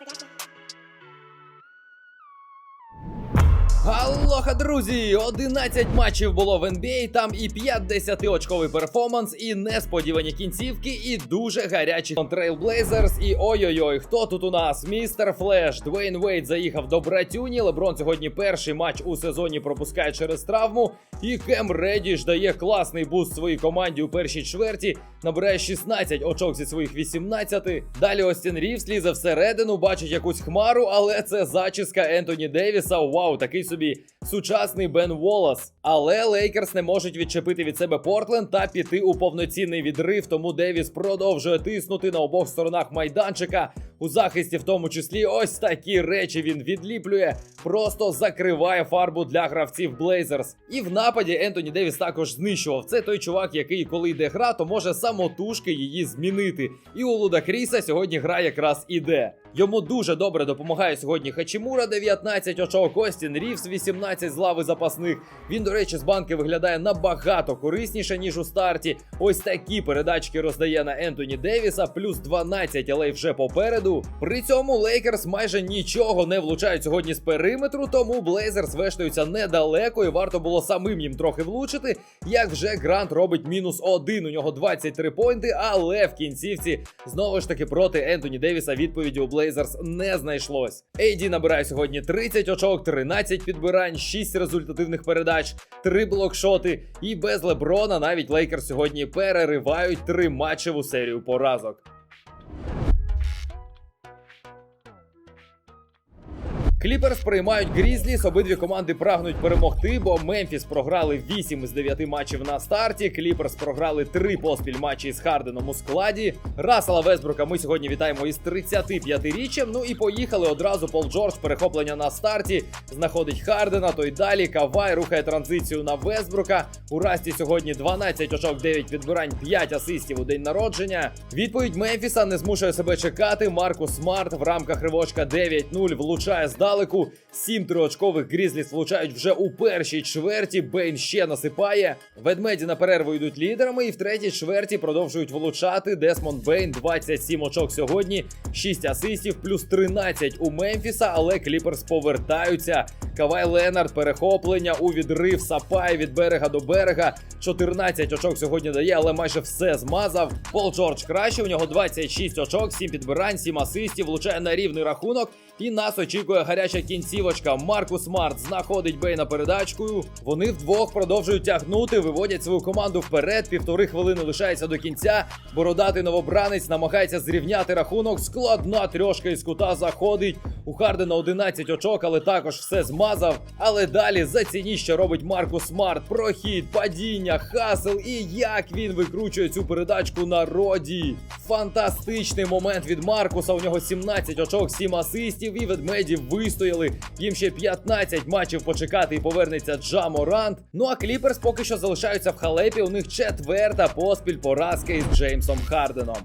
Productions. Алоха, друзі! 11 матчів було в NBA, там і 50-очковий перформанс, і несподівані кінцівки, і дуже гарячі Trailblazers. І ой-ой-ой, хто тут у нас? Містер Флеш, Двейн Вейд заїхав до братюні. Леброн сьогодні перший матч у сезоні пропускає через травму. І Кем Редіш дає класний буст своїй команді у першій чверті. Набирає 16 очок зі своїх 18. Далі Остін Рівс лізе всередину, бачить якусь хмару, але це зачіска Ентоні Девіса. Вау, такий собі сучасний Бен Волос. Але Лейкерс не можуть відчепити від себе Портленд та піти у повноцінний відрив. Тому Девіс продовжує тиснути на обох сторонах майданчика. У захисті, в тому числі, ось такі речі він відліплює, просто закриває фарбу для гравців Блейзерс. І в нападі Ентоні Девіс також знищував. Це той чувак, який, коли йде гра, то може самотужки її змінити. І у Луда Кріса сьогодні гра якраз іде. Йому дуже добре допомагає сьогодні Хачімура 19 очок, Остін Рівс 18 з лави запасних. Він, до речі, з банки виглядає набагато корисніше, ніж у старті. Ось такі передачки роздає на Ентоні Девіса, плюс 12, але й вже попереду. При цьому Лейкерс майже нічого не влучають сьогодні з периметру, тому Блейзерс вештаються недалеко, і варто було самим їм трохи влучити. Як вже Грант робить мінус один, у нього 23 поінти, але в кінцівці знову ж таки проти Ентоні Девіса відповіді у Блейзерс не знайшлось. AD набирає сьогодні 30 очок, 13 підбирань, 6 результативних передач, 3 блокшоти. І без Леброна навіть Лейкер сьогодні переривають три матчеву серію поразок. Кліперс приймають Грізліс. Обидві команди прагнуть перемогти, бо Мемфіс програли 8 із 9 матчів на старті. Кліперс програли 3 поспіль матчі з Харденом у складі. Расела Весбрука ми сьогодні вітаємо із 35-річчям. Ну і поїхали одразу. Пол Джордж перехоплення на старті. Знаходить Хардена. То й далі Кавай рухає транзицію на Весбрука. У Расті сьогодні 12 очок, 9 підбирань, 5 асистів у день народження. Відповідь Мемфіса не змушує себе чекати. Маркус Смарт в рамках ривочка 9-0 влучає здалеку. 7 триочкових Грізліс влучають вже у першій чверті. Бейн ще насипає. Ведмеді на перерву йдуть лідерами, і в третій чверті продовжують влучати. Десмонд Бейн 27 очок сьогодні, 6 асистів, плюс 13 у Мемфіса, але Кліперс повертаються. Кавай Ленард перехоплення у відрив сапає від берега до берега. 14 очок сьогодні дає, але майже все змазав. Пол Джордж краще. У нього 26 очок, 7 підбирань, 7 асистів, влучає на рівний рахунок. І нас очікує гаряча кінцівочка. Маркус Смарт знаходить Бейна передачкою. Вони вдвох продовжують тягнути, виводять свою команду вперед. Півтори хвилини лишається до кінця. Бородатий новобранець намагається зрівняти рахунок. Складна трьошка із кута заходить. У Хардена 11 очок, але також все змазав. Але далі зацініть, що робить Маркус Смарт. Прохід, падіння, хасл і як він викручує цю передачку на роді. Фантастичний момент від Маркуса. У нього 17 очок, 7 асистів. І ведмеді вистояли. Їм ще 15 матчів почекати і повернеться Джа Морант. Ну а Кліперс поки що залишаються в халепі. У них четверта поспіль поразка із Джеймсом Харденом.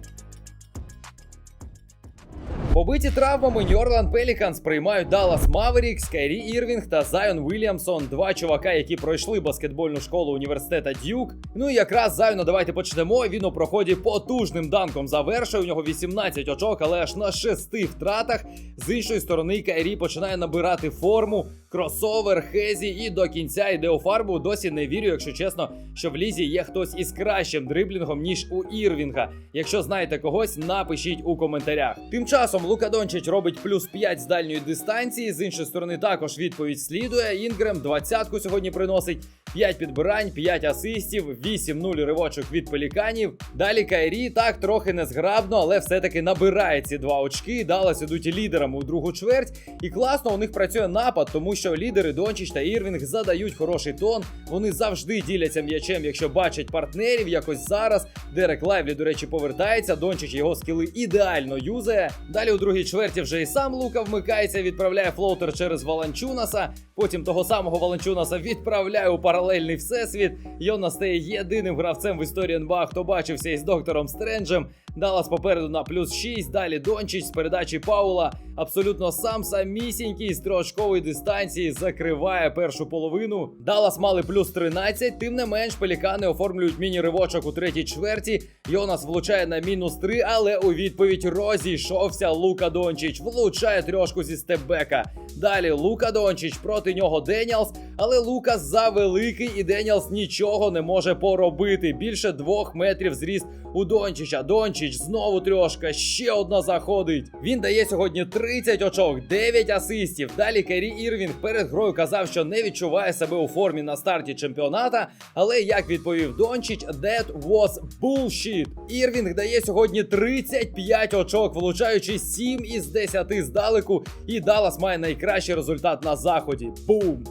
Побиті травмами Нью-Орланд Пеліканс приймають Даллас Маверікс, Кайрі Ірвінг та Зайон Вільямсон. Два чувака, які пройшли баскетбольну школу університета Дюк. Ну і якраз Зайона давайте почнемо. Він у проході потужним данком завершує. У нього 18 очок, але аж на шести втратах. З іншої сторони, Кайрі починає набирати форму. Кросовер, Хезі і до кінця йде у фарбу. Досі не вірю, якщо чесно, що в лізі є хтось із кращим дриблінгом, ніж у Ірвінга. Якщо знаєте когось, напишіть у коментарях. Тим часом Лука Дончич робить плюс 5 з дальньої дистанції. З іншої сторони, також відповідь слідує. Інгрем двадцятку сьогодні приносить. 5 підбирань, 5 асистів, 8-0 ривочок від пеліканів. Далі Кайрі так трохи незграбно, але все-таки набирає ці два очки. Далlas ідуть лідерами у другу чверть. І класно у них працює напад, тому що лідери Дончич та Ірвінг задають хороший тон. Вони завжди діляться м'ячем, якщо бачать партнерів. Якось зараз Дерек Лайвлі, до речі, повертається. Дончич його скіли ідеально юзає. Далі у другій чверті вже і сам Лука вмикається, відправляє флоутер через Валанчунаса. Потім того самого Валанчунаса відправляє у паралельний всесвіт. Йона стає єдиним гравцем в історії НБА, хто бачився із доктором Стренджем. Даллас попереду на плюс 6. Далі Дончич з передачі Паула. Абсолютно сам самісінький з триочкової дистанції. закриває першу половину. Даллас мали плюс 13, тим не менш пелікани оформлюють міні-ривочок у третій чверті. Йонас влучає на мінус 3, але у відповідь розійшовся Лука Дончич. Влучає трьошку зі степбека. Далі Лука Дончич проти нього Деніалс, але Лука завеликий і Деніалс нічого не може поробити. Більше двох метрів зріст у Дончича. Дончич знову трьошка, ще одна заходить. Він дає сьогодні 30 очок, 9 асистів. Далі Керрі Ірвінг перед грою казав, що не відчуває себе у формі на старті чемпіоната. Але як відповів Дончич, that was bullshit. Ірвінг дає сьогодні 35 очок, влучаючи 7 із 10 здалеку. І Даллас має найкращий результат на заході. Бум!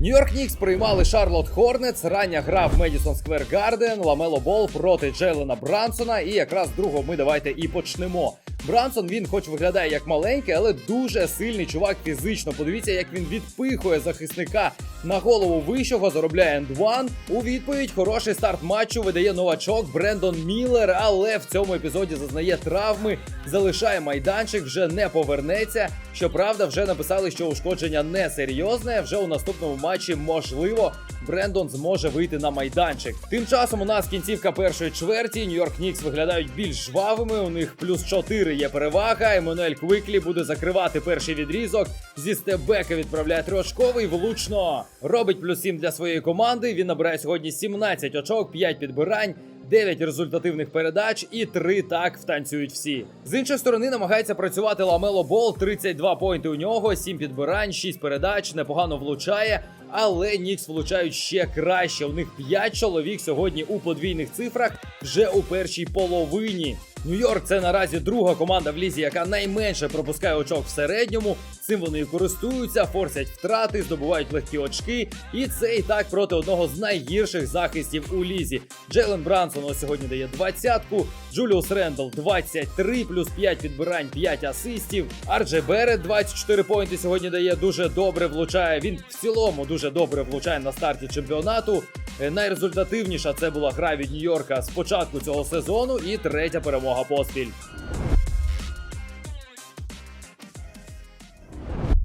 Нью-Йорк Нікс приймали Шарлот Хорнец. Рання гра в Медісон Сквер Гарден, Ламело Бол проти Джейлена Брансона. І якраз другого ми давайте і почнемо. Брансон він, хоч виглядає як маленький, але дуже сильний чувак фізично. Подивіться, як він відпихує захисника на голову вищого, заробляє ендван. У відповідь хороший старт матчу видає новачок Брендон Міллер, але в цьому епізоді зазнає травми, залишає майданчик, вже не повернеться. Щоправда, вже написали, що ушкодження не серйозне. Вже у наступному матчі можливо. Брендон зможе вийти на майданчик. Тим часом у нас кінцівка першої чверті. Нью-Йорк Нікс виглядають більш жвавими. У них плюс 4 є перевага. Еммануель Квиклі буде закривати перший відрізок. Зі стебека відправляє трошковий влучно. Робить плюс 7 для своєї команди. Він набирає сьогодні 17 очок, 5 підбирань. 9 результативних передач і 3 так втанцюють всі. З іншої сторони намагається працювати Ламело Бол, 32 поінти у нього, 7 підбирань, 6 передач, непогано влучає. Але Нікс влучають ще краще. У них 5 чоловік сьогодні у подвійних цифрах вже у першій половині. Нью-Йорк це наразі друга команда в лізі, яка найменше пропускає очок в середньому. Цим вони і користуються, форсять втрати, здобувають легкі очки. І це і так проти одного з найгірших захистів у лізі. Джейлен Брансон сьогодні дає двадцятку, Джуліус Рендл 23, плюс 5 підбирань, 5 асистів. Арджей Берет 24 поінти сьогодні дає дуже добре влучає. Він в цілому дуже добре влучає на старті чемпіонату. Е, Найрезультативніша це була гра від Нью-Йорка з початку цього сезону і третя перемога поспіль.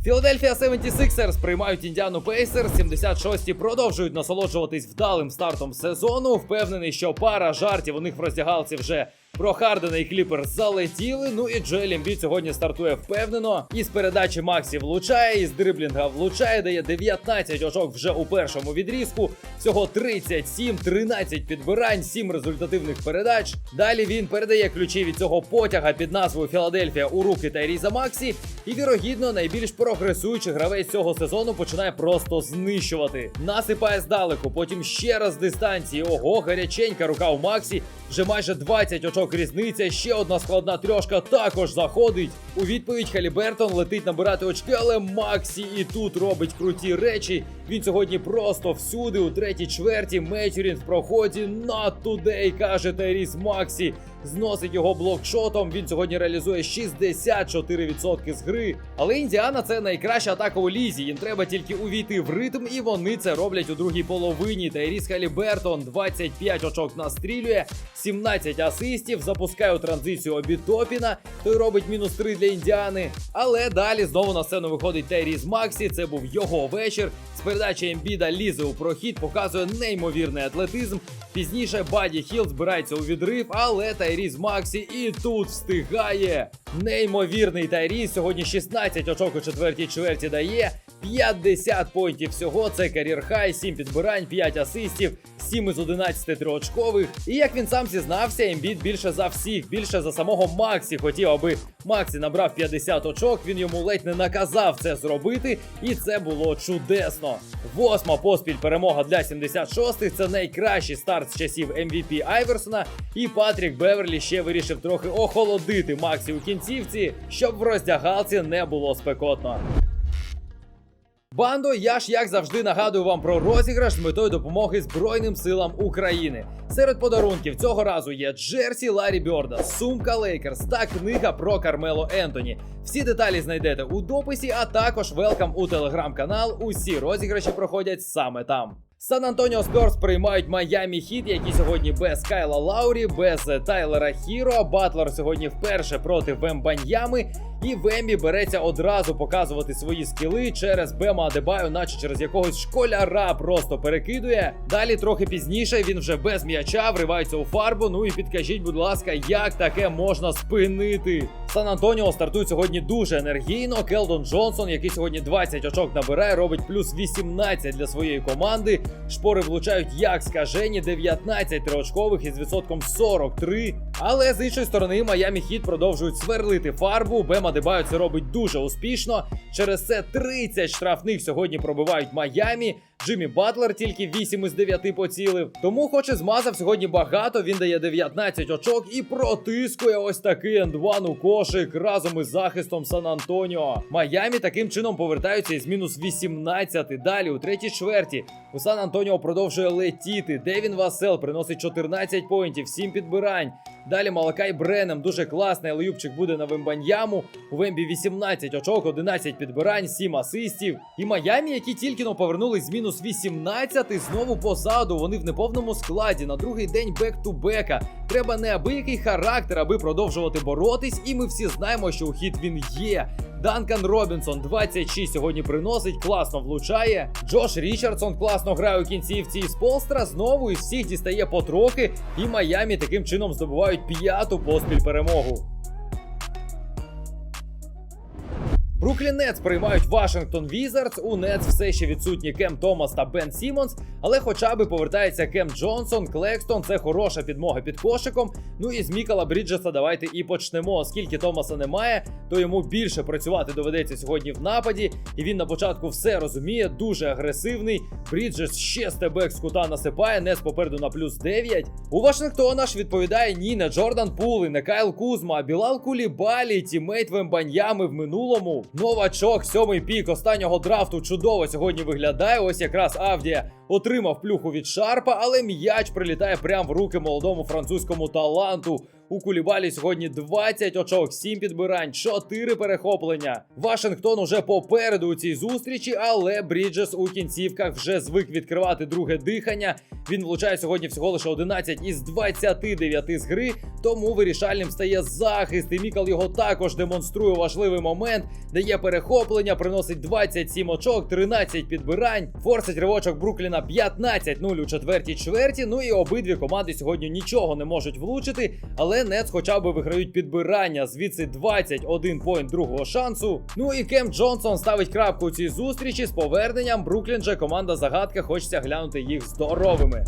Філадельфія 76ers приймають Індіану Пейсер. 76-ті продовжують насолоджуватись вдалим стартом сезону. Впевнений, що пара жартів у них в роздягалці вже про Хардена і Кліпер залетіли. Ну і Джоель Ембіт сьогодні стартує впевнено. Із передачі Максі влучає, із дриблінга влучає, дає 19 очок вже у першому відрізку. Всього 37, 13 підбирань, 7 результативних передач. Далі він передає ключі від цього потяга під назвою Філадельфія у руки Тайріза Максі. І вірогідно найбільш прогресуючий гравець цього сезону починає просто знищувати. Насипає здалеку, потім ще раз дистанції. Ого, гаряченька рука у Максі. Вже майже 20 очок різниця. Ще одна складна трьошка також заходить. У відповідь Халібертон летить набирати очки, але Максі і тут робить круті речі. Він сьогодні просто всюди у третій чверті. Мечурін в проході not today, каже Тайріс Максі. Зносить його блокшотом. Він сьогодні реалізує 64% з гри. Але Індіана це найкраща атака у лізі. Їм треба тільки увійти в ритм, і вони це роблять у другій половині. Тайріс Халібертон 25 очок настрілює, 17 асистів, запускає у транзицію Обітопіна. Той робить мінус 3 для Індіани. Але далі знову на сцену виходить Тайріс Максі. Це був його вечір. З передачі Ембіда лізе у прохід, показує неймовірний атлетизм. Пізніше Баді Хіл збирається у відрив, але Тайріс Максі і тут встигає. Неймовірний Тайріс сьогодні 16 очок у четвертій чверті дає. 50 поінтів всього. Це кар'єр хай, 7 підбирань, 5 асистів, 7 із 11 триочкових. І як він сам зізнався, Ембіт більше за всіх, більше за самого Максі хотів, аби Максі набрав 50 очок. Він йому ледь не наказав це зробити, і це було чудесно. Восьма поспіль перемога для 76-х. Це найкращий старт з часів MVP Айверсона. І Патрік Беверлі ще вирішив трохи охолодити Максі у кінцівці, щоб в роздягалці не було спекотно. Бандо, я ж як завжди нагадую вам про розіграш з метою допомоги Збройним силам України. Серед подарунків цього разу є Джерсі Ларі Бьорда, сумка Лейкерс та книга про Кармело Ентоні. Всі деталі знайдете у дописі, а також велкам у телеграм-канал. Усі розіграші проходять саме там. Сан Антоніо Спьорс приймають Майамі Хіт, які сьогодні без Кайла Лаурі, без Тайлера Хіро. Батлер сьогодні вперше проти Вембаньями. І Вембі береться одразу показувати свої скіли через Бема Адебаю, наче через якогось школяра просто перекидує. Далі трохи пізніше він вже без м'яча вривається у фарбу. Ну і підкажіть, будь ласка, як таке можна спинити? Сан Антоніо стартує сьогодні дуже енергійно. Келдон Джонсон, який сьогодні 20 очок набирає, робить плюс 18 для своєї команди. Шпори влучають як скажені, 19 триочкових із відсотком 43. Але з іншої сторони, Майами Хіт продовжують сверлити фарбу. Бема Дебаю це робить дуже успішно. Через це 30 штрафних сьогодні пробивають Майамі. Джиммі Батлер тільки 8 із 9 поцілив. Тому, хоч і змазав сьогодні багато, він дає 19 очок і протискує ось такий ендван у кошик разом із захистом Сан Антоніо. Майамі таким чином повертаються із мінус 18. Далі у третій чверті у Сан Антоніо продовжує летіти. Девін Васел приносить 14 поінтів, 7 підбирань. Далі Малакай Бренем дуже класний, але буде на Вембаньяму. У Вембі 18 очок, 11 підбирань, 7 асистів. І Майамі, які тільки но повернулись з мінус 18, знову позаду. Вони в неповному складі на другий день бек-ту-бека. Треба неабиякий характер, аби продовжувати боротись, і ми всі знаємо, що у хід він є. Данкан Робінсон 26 сьогодні приносить, класно влучає. Джош Річардсон класно грає у кінцівці із Полстра. знову із всіх дістає потрохи. І Майамі таким чином здобувають п'яту поспіль перемогу. Бруклін Нетс приймають Вашингтон Візардс. У Нетс все ще відсутні Кем Томас та Бен Сімонс, але хоча би повертається Кем Джонсон, Клекстон. Це хороша підмога під кошиком. Ну і з Мікала Бріджеса давайте і почнемо. Оскільки Томаса немає, то йому більше працювати доведеться сьогодні в нападі. І він на початку все розуміє, дуже агресивний. Бріджес ще стебек з кута насипає, Нетс попереду на плюс 9. У Вашингтона ж відповідає ні не Джордан Пули, не Кайл Кузма, а Білал Кулібалі, тімейт Вембаньями в минулому. Новачок, сьомий пік останнього драфту чудово сьогодні виглядає. Ось якраз Авдія отримав плюху від Шарпа, але м'яч прилітає прямо в руки молодому французькому таланту. У Кулібалі сьогодні 20 очок, 7 підбирань, 4 перехоплення. Вашингтон уже попереду у цій зустрічі, але Бріджес у кінцівках вже звик відкривати друге дихання. Він влучає сьогодні всього лише 11 із 29 з гри, тому вирішальним стає захист. І Мікал його також демонструє важливий момент, дає перехоплення, приносить 27 очок, 13 підбирань. Форсить ривочок Брукліна 15-0 у четвертій чверті. Ну і обидві команди сьогодні нічого не можуть влучити, але Нетс хоча б виграють підбирання. Звідси 21 поінт другого шансу. Ну і Кем Джонсон ставить крапку у цій зустрічі з поверненням. Бруклін же команда загадка хочеться глянути їх здоровими.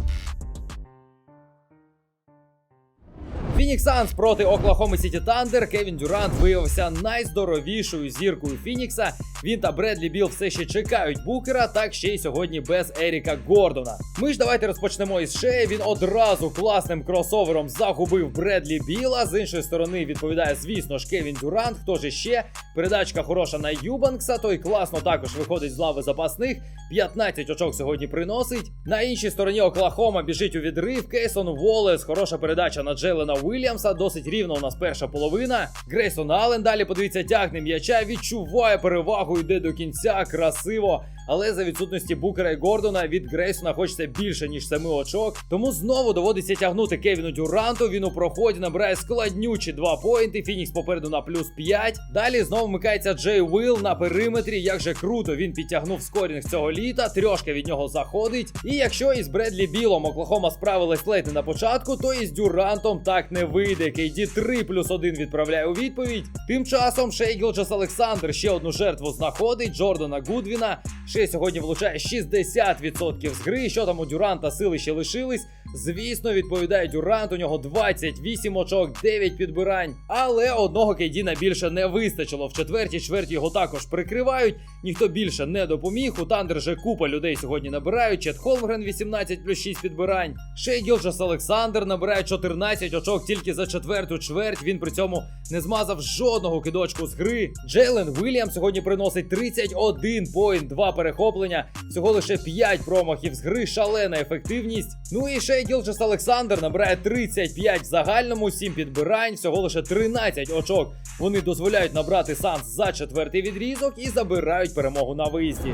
Фінікс Санс проти Оклахоми Сіті Тандер. Кевін Дюрант виявився найздоровішою зіркою Фінікса. Він та Бредлі Біл все ще чекають букера, так ще й сьогодні без Еріка Гордона. Ми ж давайте розпочнемо із шеї. Він одразу класним кросовером загубив Бредлі Біла. З іншої сторони відповідає, звісно ж, Кевін Дюрант. Хто ж іще? Передачка хороша на Юбанкса. Той класно також виходить з лави запасних. 15 очок сьогодні приносить. На іншій стороні Оклахома біжить у відрив. Кейсон Волес. Хороша передача на Джелена Уільямса. Досить рівно у нас перша половина. Грейсон Аллен далі подивіться, тягне м'яча, відчуває перевагу, йде до кінця. Красиво. Але за відсутності Букера і Гордона від Грейсона хочеться більше, ніж 7 очок. Тому знову доводиться тягнути Кевіну Дюранту. Він у проході набирає складнючі 2 поінти. Фінікс попереду на плюс 5. Далі знову вмикається Джей Уилл на периметрі. Як же круто він підтягнув скорінг цього літа. Трьошка від нього заходить. І якщо із Бредлі Білом Оклахома справилась ледь не на початку, то із Дюрантом так не вийде. Кейді 3 плюс 1 відправляє у відповідь. Тим часом Шей Гілджес Олександр ще одну жертву знаходить. Джордана Гудвіна. Ще сьогодні влучає 60% з гри. Що там у Дюранта сили ще лишились? Звісно, відповідає Дюрант. У нього 28 очок, 9 підбирань. Але одного Кейдіна більше не вистачило. В четвертій чверті його також прикривають. Ніхто більше не допоміг. У Тандер же купа людей сьогодні набирають. Чет Холмгрен 18 плюс 6 підбирань. Шей Гілджес Олександр набирає 14 очок тільки за четверту чверть. Він при цьому не змазав жодного кидочку з гри. Джейлен Вільям сьогодні приносить 31 поінт, 2 перехоплення. Всього лише 5 промахів з гри, шалена ефективність. Ну і Шей Гілджес Олександр набирає 35 в загальному, 7 підбирань, всього лише 13 очок. Вони дозволяють набрати Санс за четвертий відрізок і забирають перемогу на виїзді.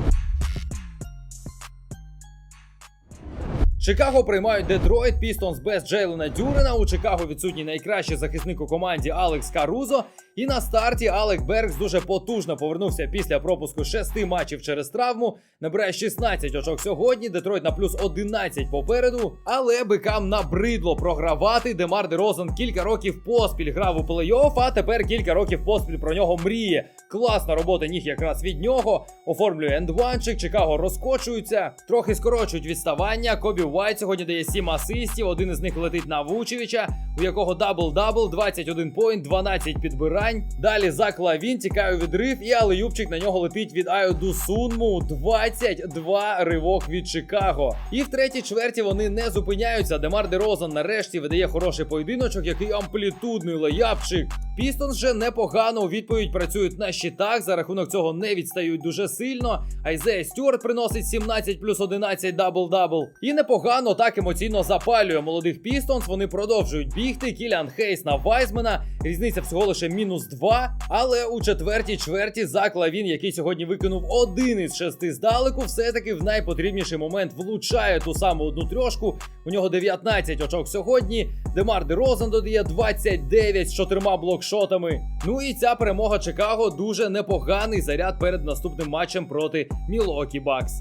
Чикаго приймають Детройт Пістонс без Джейлена Дюрена. У Чикаго відсутній найкращий захисник у команді Алекс Карузо. І на старті Алек Бергс дуже потужно повернувся після пропуску шести матчів через травму. Набирає 16 очок сьогодні. Детройт на плюс 11 попереду. Але бикам набридло програвати. Демар Дерозен кілька років поспіль грав у плей-офф, а тепер кілька років поспіль про нього мріє. Класна робота ніг якраз від нього. Оформлює ендванчик, Чикаго розкочується, трохи скорочують відставання. Кобі Уайт сьогодні дає 7 асистів. Один із них летить на Вучевича, у якого дабл-дабл, 21 поінт, 12 підбирань. Далі Зак Лавін тікає відрив, і Алеюбчик на нього летить від Айоду Сунму. 22 ривок від Чикаго. І в третій чверті вони не зупиняються. Демар Дерозан нарешті видає хороший поєдиночок, який амплітудний леяпчик. Пістонс же непогано у відповідь працюють на щитах. За рахунок цього не відстають дуже сильно. Айзея Стюарт приносить 17 плюс 11 дабл-дабл. І непогано так емоційно запалює молодих Пістонс. Вони продовжують бігти. Кілян Хейс на Вайзмена. Різниця всього лише мінус 2. Але у четвертій чверті Зак Лавін, який сьогодні викинув один із шести здалеку, все-таки в найпотрібніший момент влучає ту саму одну трьошку. У нього 19 очок сьогодні. Демар Дерозен додає 29 з чотирма блокшотами. Ну і ця перемога Чикаго дуже непоганий заряд перед наступним матчем проти Мілокі Бакс.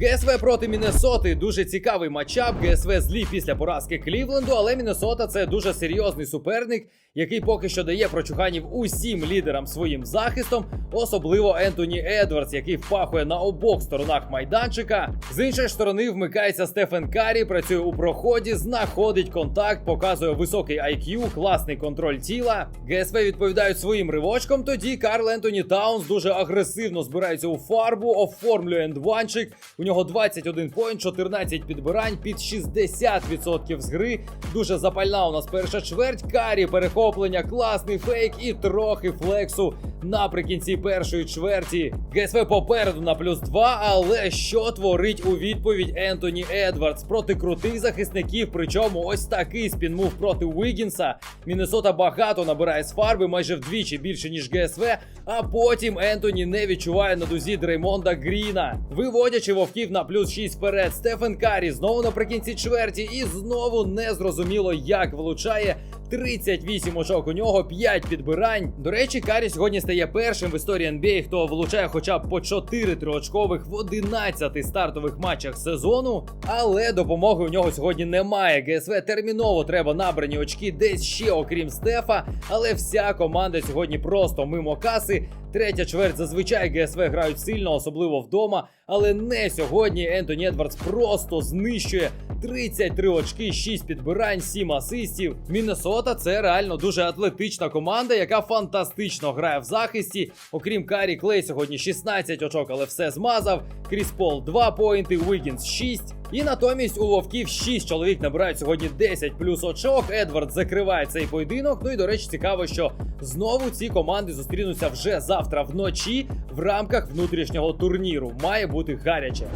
ГСВ проти Міннесоти дуже цікавий матчап. ГСВ злі після поразки Клівленду, але Міннесота це дуже серйозний суперник, який поки що дає прочуханів усім лідерам своїм захистом, особливо Ентоні Едвардс, який впахує на обох сторонах майданчика. З іншої сторони вмикається Стефен Карі, працює у проході, знаходить контакт, показує високий IQ, класний контроль тіла. ГСВ відповідають своїм ривочком. Тоді Карл Ентоні Таунс дуже агресивно збирається у фарбу, оформлює ендванчик. Нього 21 поінт, 14 підбирань під 60% з гри. Дуже запальна у нас перша чверть. Карі перехоплення, класний фейк і трохи флексу наприкінці першої чверті. ГСВ попереду на плюс 2, але що творить у відповідь Ентоні Едвардс проти крутих захисників? Причому ось такий спінмув проти Уігінса. Міннесота багато набирає з фарби, майже вдвічі більше ніж ГСВ. А потім Ентоні не відчуває на дузі Дреймонда Гріна, виводячи вовків на плюс 6 вперед. Стефен Карі знову наприкінці чверті, і знову не зрозуміло, як влучає. 38 очок у нього, 5 підбирань. До речі, Карі сьогодні стає першим в історії NBA, хто влучає хоча б по 4 триочкових в 11 стартових матчах сезону. Але допомоги у нього сьогодні немає. ГСВ терміново треба набрані очки десь ще, окрім Стефа. Але вся команда сьогодні просто мимо каси. Третя чверть зазвичай ГСВ грають сильно, особливо вдома. Але не сьогодні. Ентоні Едвардс просто знищує 33 очки, 6 підбирань, 7 асистів. Міннесота це реально дуже атлетична команда, яка фантастично грає в захисті. Окрім Карі Клей, сьогодні 16 очок, але все змазав. Кріс Пол 2 поінти, Уігінс 6. І натомість у Вовків 6 чоловік набирають сьогодні 10 плюс очок. Едвард закриває цей поєдинок. Ну і до речі, цікаво, що знову ці команди зустрінуться вже завтра вночі в рамках внутрішнього турніру. Має бути гаряче.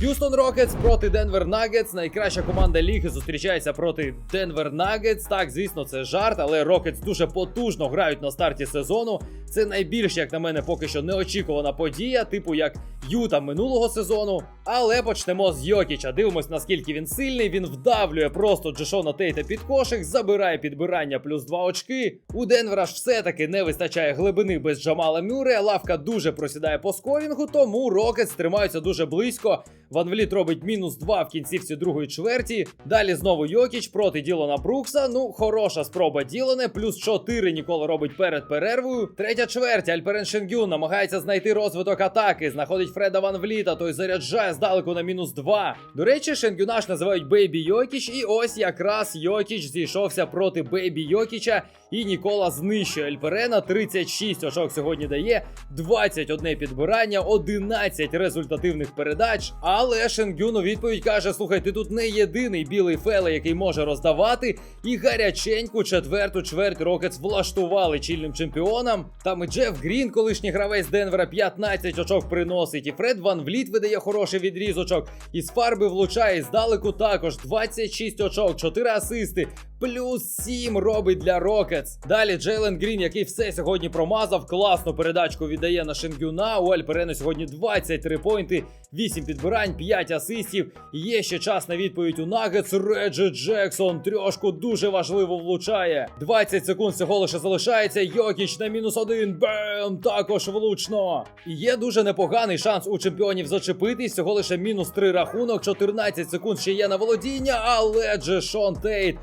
Х'юстон Рокетс проти Денвер Нагетс. Найкраща команда ліги зустрічається проти Денвер Нагетс. Так, звісно, це жарт, але Рокетс дуже потужно грають на старті сезону. Це найбільш, як на мене, поки що неочікувана подія, типу як Юта минулого сезону. Але почнемо з Йокіча. Дивимось, наскільки він сильний. Він вдавлює просто Джешона Тейта під кошик, забирає підбирання плюс 2 очки. У Денвера ж все-таки не вистачає глибини без Джамала Мюре. Лавка дуже просідає по скорінгу, тому Рокетс тримаються дуже близько. Ван Вліт робить мінус 2 в кінцівці другої чверті. Далі знову Йокіч проти Ділона Брукса. Ну, хороша спроба Ділоне. Плюс 4 Нікола робить перед перервою. Третя чверть. Альперен Шенгюн намагається знайти розвиток атаки. Знаходить Фреда Ван Вліта, той заряджає здалеку на мінус 2. До речі, Шенгюна ж називають Бейбі Йокіч. І ось якраз Йокіч зійшовся проти Бейбі Йокіча. І Нікола знищує Альперена. 36 очок сьогодні дає, 21 підбирання, 11 результативних передач. Але Шенгюн у відповідь каже: слухай, ти тут не єдиний білий феле, який може роздавати. І гаряченьку четверту чверть Рокетс влаштували чільним чемпіонам. Там і Джеф Грін, колишній гравець Денвера, 15 очок приносить. І Фред Ван Вліт видає хороший відрізочок. Із фарби влучає здалеку також 26 очок, 4 асисти. Плюс 7 робить для Рокетс. Далі Джейлен Грін, який все сьогодні промазав, класну передачку віддає на Шенгюна. У Альперена сьогодні 23 поінти, 8 підбирань, 5 асистів. Є ще час на відповідь у Нагетс. Реджі Джексон трьошку дуже важливо влучає. 20 секунд всього лише залишається. Йокіч на мінус один. Бем! Також влучно. Є дуже непоганий шанс у чемпіонів зачепитись. Всього лише мінус 3 рахунок. 14 секунд ще є на володіння, але же Шон Тейт.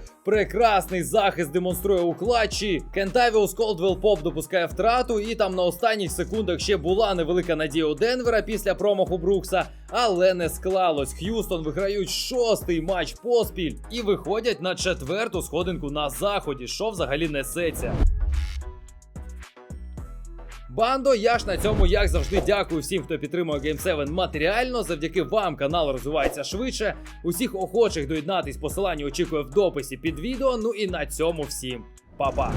Прекрасний захист демонструє у клатчі. Кентавіус Колдвелл Поп допускає втрату, і там на останніх секундах ще була невелика надія у Денвера після промаху Брукса, але не склалось. Х'юстон виграють шостий матч поспіль і виходять на четверту сходинку на заході, що взагалі несеться. Бандо, я ж на цьому, як завжди, дякую всім, хто підтримує Game 7 матеріально. Завдяки вам канал розвивається швидше. Усіх охочих доєднатись посилання очікує в дописі під відео. Ну і на цьому всім па-па.